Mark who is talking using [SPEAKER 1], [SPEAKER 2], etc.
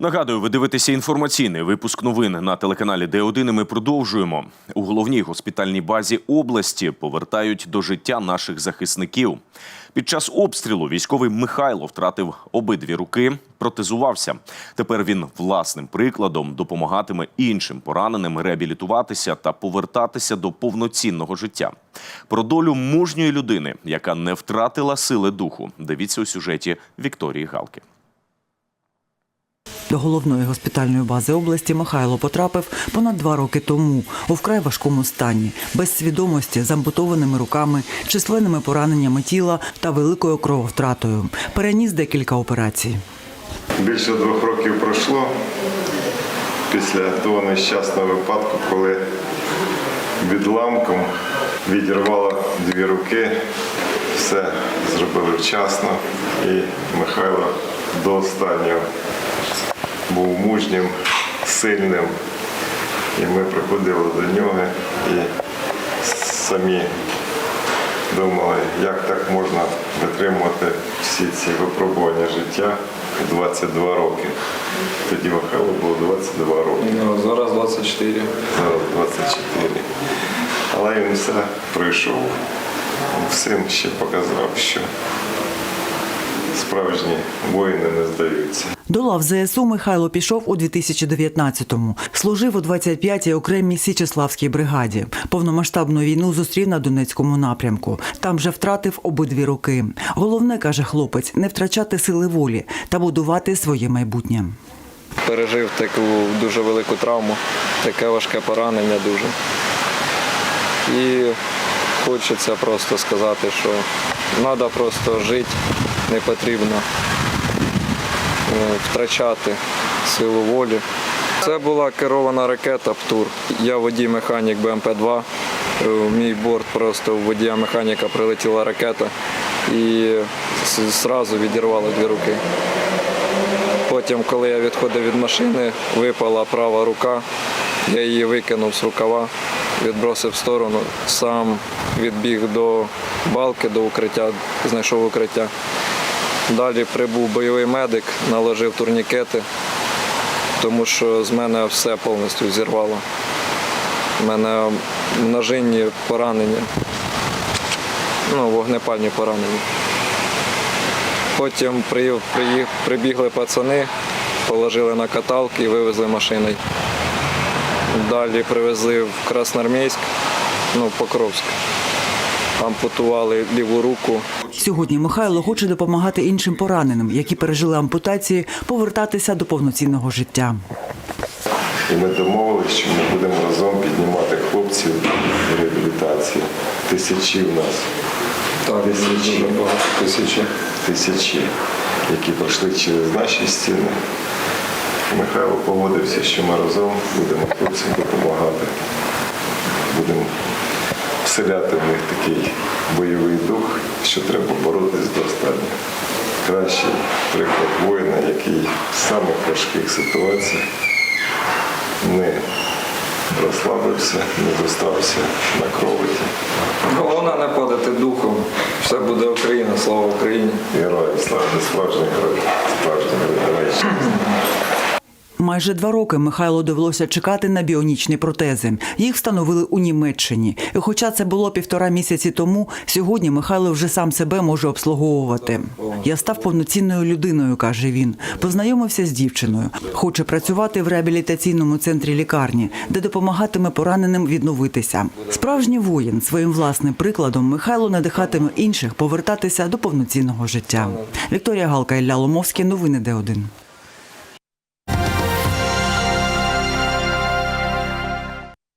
[SPEAKER 1] Нагадую, ви дивитеся інформаційний випуск новин на телеканалі Д1. і Ми продовжуємо у головній госпітальній базі області. Повертають до життя наших захисників. Під час обстрілу військовий Михайло втратив обидві руки, протезувався. Тепер він власним прикладом допомагатиме іншим пораненим реабілітуватися та повертатися до повноцінного життя. Про долю мужньої людини, яка не втратила сили духу. Дивіться у сюжеті Вікторії Галки.
[SPEAKER 2] До головної госпітальної бази області Михайло потрапив понад два роки тому у вкрай важкому стані, без свідомості, з ампутованими руками, численними пораненнями тіла та великою крововтратою. Переніс декілька операцій.
[SPEAKER 3] Більше двох років пройшло після того нещасного випадку, коли відламком відірвало дві руки, все зробили вчасно, і Михайло до останнього був мужнім, сильним. І ми приходили до нього і самі думали, як так можна витримувати всі ці випробування життя 22 роки. Тоді Михайло було 22 роки,
[SPEAKER 4] Ну, зараз 24.
[SPEAKER 3] зараз 24. Але він все пройшов, всім ще показав, що справжні воїни не здаються.
[SPEAKER 2] До лав ЗСУ Михайло пішов у 2019-му. Служив у 25-й окремій Січеславській бригаді. Повномасштабну війну зустрів на Донецькому напрямку. Там же втратив обидві руки. Головне, каже хлопець, не втрачати сили волі та будувати своє майбутнє.
[SPEAKER 4] Пережив таку дуже велику травму, таке важке поранення дуже. І хочеться просто сказати, що треба просто жити, не потрібно е, втрачати силу волі. Це була керована ракета ПТУР. Я водій механік БМП-2. Е, В мій борт просто у водія механіка прилетіла ракета і зразу відірвало дві руки. Потім, коли я відходив від машини, випала права рука, я її викинув з рукава, відбросив в сторону, сам відбіг до балки, до укриття, знайшов укриття. Далі прибув бойовий медик, наложив турнікети, тому що з мене все повністю зірвало. У мене множинні поранення, ну, вогнепальні поранення. Потім прибігли пацани, положили на каталки і вивезли машиною. Далі привезли в Красноармійськ, ну, в Покровськ. Ампутували ліву руку.
[SPEAKER 2] Сьогодні Михайло хоче допомагати іншим пораненим, які пережили ампутації, повертатися до повноцінного життя.
[SPEAKER 3] І ми домовилися, що ми будемо разом піднімати хлопців в реабілітації. Тисячі в нас.
[SPEAKER 4] Так,
[SPEAKER 3] Тисячі.
[SPEAKER 4] тисячі.
[SPEAKER 3] тисячі, які пройшли через наші стіни. Михайло погодився, що ми разом будемо хлопцям допомагати. Будемо вселяти в них такий бойовий дух, що треба боротись до останнього. Кращий приклад воїна, який в самих важких ситуаціях не розслабився, не зостався на кровоті.
[SPEAKER 4] Головне не падати духом. Все буде Україна, слава Україні.
[SPEAKER 3] Героям слава справжніх героїв, справжніх героїв.
[SPEAKER 2] Майже два роки Михайлу довелося чекати на біонічні протези. Їх встановили у Німеччині. І хоча це було півтора місяці тому, сьогодні Михайло вже сам себе може обслуговувати. Я став повноцінною людиною, каже він. Познайомився з дівчиною. Хоче працювати в реабілітаційному центрі лікарні, де допомагатиме пораненим відновитися. Справжній воїн своїм власним прикладом Михайло надихатиме інших повертатися до повноцінного життя. Вікторія Галка Ілля Ломовський. Новини Д1.